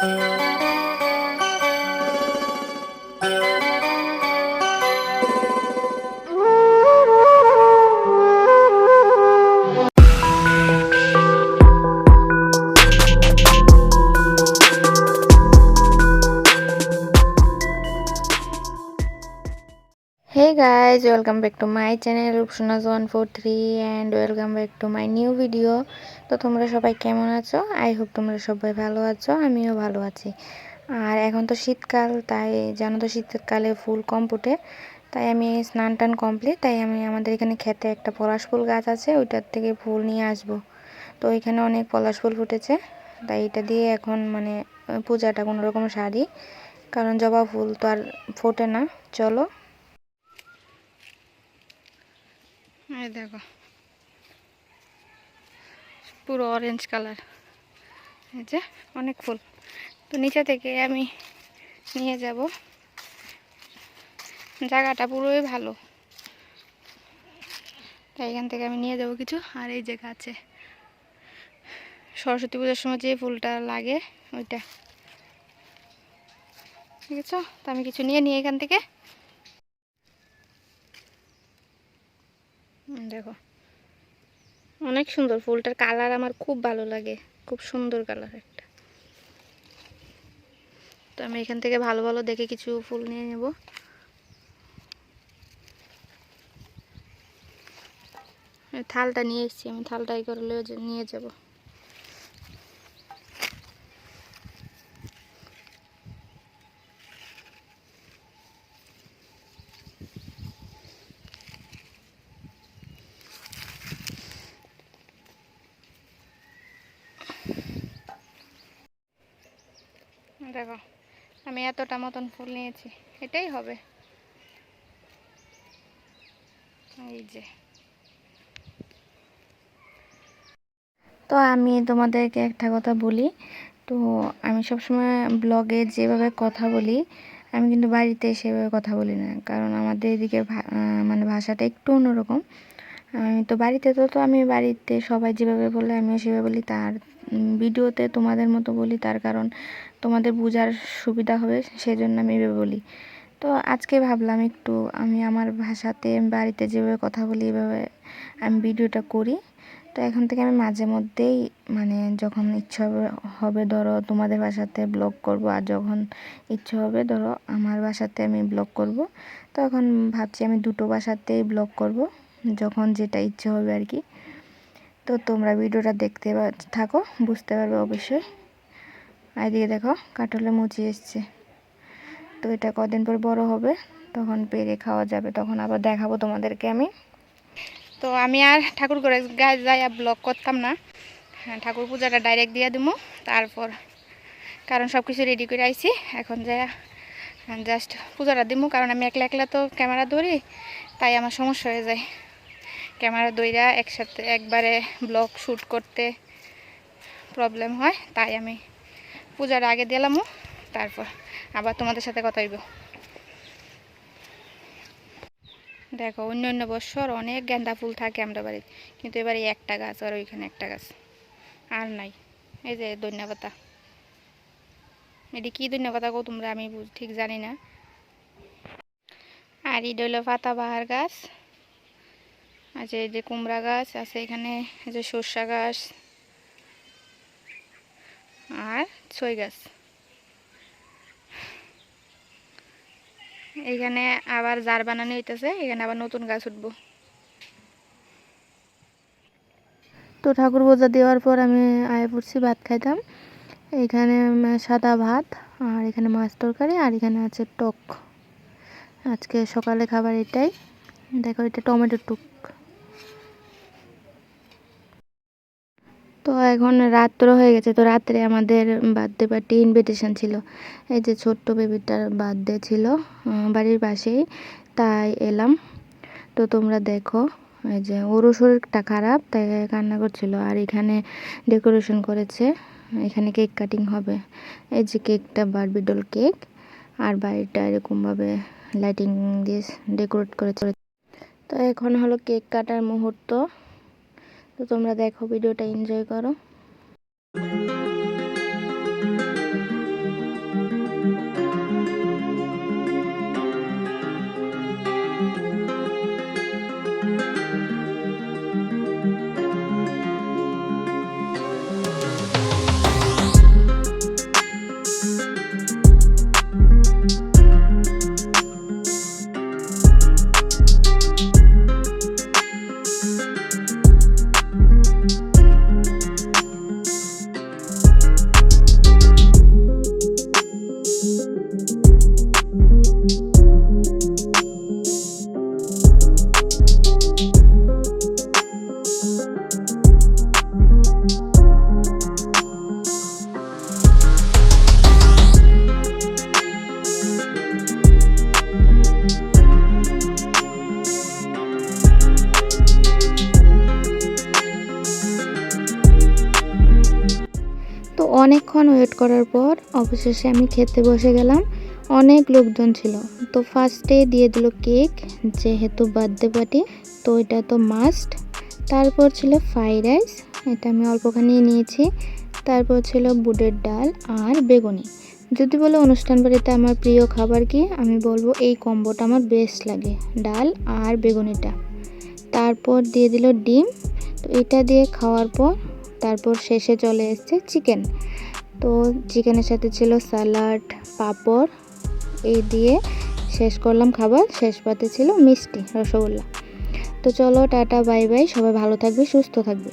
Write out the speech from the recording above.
Thank you. Guys welcome back to my channel Rupsona's one four three and welcome back to my new video তো তোমরা সবাই কেমন আছো? I hope তোমরা সবাই ভালো আছো, আমিও ভালো আছি। আর এখন তো শীতকাল, তাই জানো তো শীতকালে ফুল কম ফুটে তাই আমি স্নান টান কমপ্লিট তাই আমি আমাদের এখানে খেতে একটা পলাশ ফুল গাছ আছে, ওইটার থেকে ফুল নিয়ে আসব। তো ওইখানে অনেক পলাশ ফুল ফুটেছে, তাই এটা দিয়ে এখন মানে পূজাটা কোনো রকম সারি, কারণ জবা ফুল তো আর ফোটে না। চলো এই দেখো। পুরো অরেঞ্জ কালার এই যে অনেক ফুল। তো নিচে থেকে আমি নিয়ে যাব। জায়গাটা পুরোই ভালো। তাই এখান থেকে আমি নিয়ে যাব কিছু। আর এই যে গাছে। সরস্বতী পুজোর সময় যে ফুলটা লাগে, ওইটা। ঠিক আছে? তো আমি কিছু নিয়ে নিই এখান থেকে। দেখো। অনেক সুন্দর ফুলটার কালার আমার খুব ভালো লাগে। খুব সুন্দর কালার একটা। তো আমি এখান থেকে ভালো ভালো দেখে কিছু ফুল নিয়ে নেব। থালটা নিয়ে এসেছি, আমি থালটা এই করলে নিয়ে যাব দেখো আমি এতটা মতন ফুল নিয়েছি, এটাই হবে। এই যে। তো আমি তোমাদেরকে একটা কথা বলি, তো আমি সবসময় ব্লগে যেভাবে কথা বলি, আমি কিন্তু বাড়িতে সেভাবে কথা বলি না, কারণ আমাদের এদিকে মানে ভাষাটা একটু অন্যরকম। আমি তো বাড়িতে, তো তো আমি বাড়িতে সবাই যেভাবে বলে আমিও সেভাবে বলি, তার ভিডিওতে তোমাদের মতো বলি, তার কারণ তোমাদের বোঝার সুবিধা হবে, সেজন্য আমি এভাবে বলি। তো আজকে ভাবলাম একটু আমি আমার ভাষাতে বাড়িতে যেভাবে কথা বলি, এভাবে আমি ভিডিওটা করি। তো এখন থেকে আমি মাঝে মধ্যেই মানে যখন ইচ্ছা হবে ধরো তোমাদের বাসাতে ব্লগ করব, আর যখন ইচ্ছে হবে ধরো আমার বাসাতে আমি ব্লগ করব। তখন ভাবছি আমি দুটো বাসাতেই ব্লগ করব, যখন যেটা ইচ্ছে হবে আর কি। তো তোমরা ভিডিওটা দেখতে থাকো বুঝতে পারবে অবশ্যই। আর এদিকে দেখো কাঠলে মুচি এসছে। তো এটা কদিন পর বড় হবে তখন পেরে খাওয়া যাবে তখন আবার দেখাবো তোমাদেরকে আমি। তো আমি আর ঠাকুর করে গায়ে যাই আর ব্লগ করতাম না। হ্যাঁ, ঠাকুর পূজাটা ডাইরেক্ট দিয়ে দেবো তারপর কারণ সব কিছু রেডি করে আইছি। এখন যা জাস্ট পূজাটা দিমু কারণ আমি একলা একলা তো ক্যামেরা ধরি তাই আমার সমস্যা হয়ে যায়। ক্যামেরা দইরা একসাথে একবারে ব্লগ শ্যুট করতে প্রবলেম হয়, তাই আমি পূজার আগে দিলামও, তারপর আবার তোমাদের সাথে কথা হইব। দেখো, অন্য অন্য বছর অনেক গেন্দা ফুল থাকে আমরা বাড়িতে, কিন্তু এবারে একটা গাছ আর ওইখানে একটা গাছ আর নাই। এই যে ধনিয়া পাতা। এটি কী ধনিয়া পাতা গো তোমরা আমি ঠিক জানি না। আর হলো পাতা বাহার গাছ। আছে এই যে কুমড়া গাছ আছে এখানে, এই যে সর্ষা গাছ আর ছই গাছ। এখানে আবার জার বানানো হইতেছে, এখানে আবার নতুন গাছ উঠবো। তো ঠাকুর পূজা দেওয়ার পর আমি আয় পড়ছি, ভাত খাইতাম। এখানে সাদা ভাত, আর এখানে মাছ তরকারি, আর এখানে আছে টক। আজকে সকালে খাবার এটাই। দেখো, এটা টমেটোর টুক। তো এখন রাত্র হয়ে গেছে, তো রাত্রে আমাদের বার্থডে পার্টি ইনভিটেশন ছিল। এই যে ছোট্ট বেবিটার বার্থডে ছিল বাড়ির পাশেই, তাই এলাম। তো তোমরা দেখো, এই যে ওরও শরীরটা খারাপ, তাই কান্না করছিল। আর এখানে ডেকোরেশন করেছে, এখানে কেক কাটিং হবে। এই যে কেকটা বারবি ডল কেক আর বাড়িটা এরকমভাবে লাইটিং দিয়ে ডেকোরেট করেছে। তো এখন হলো কেক কাটার মুহূর্ত। তো তোমরা দেখো ভিডিওটা এনজয় করো। অনেকক্ষণ ওয়েট করার পর অবশেষে আমি খেতে বসে গেলাম। অনেক লোকজন ছিল। তো ফার্স্টে দিয়ে দিল কেক যেহেতু বার্থডে পার্টি তো এটা তো মাস্ট তারপর ছিল ফ্রাইড রাইস এটা আমি অল্পখানি নিয়েছি। তারপর ছিল বুটের ডাল আর বেগুনি। যদি বলো অনুষ্ঠান বাড়িতে আমার প্রিয় খাবার কি, আমি বলব এই কম্বোটা আমার বেস্ট লাগে, ডাল আর বেগুনিটা। তারপর দিয়ে দিল ডিম। তো এটা দিয়ে খাওয়ার পর তারপর শেষে চলে এসছে চিকেন তো চিকেনের সাথে ছিল স্যালাড পাঁপড় এই দিয়ে শেষ করলাম খাবার। শেষ পাতে ছিল মিষ্টি, রসগোল্লা। তো চলো টাটা বাই বাই সবাই ভালো থাকবে, সুস্থ থাকবে।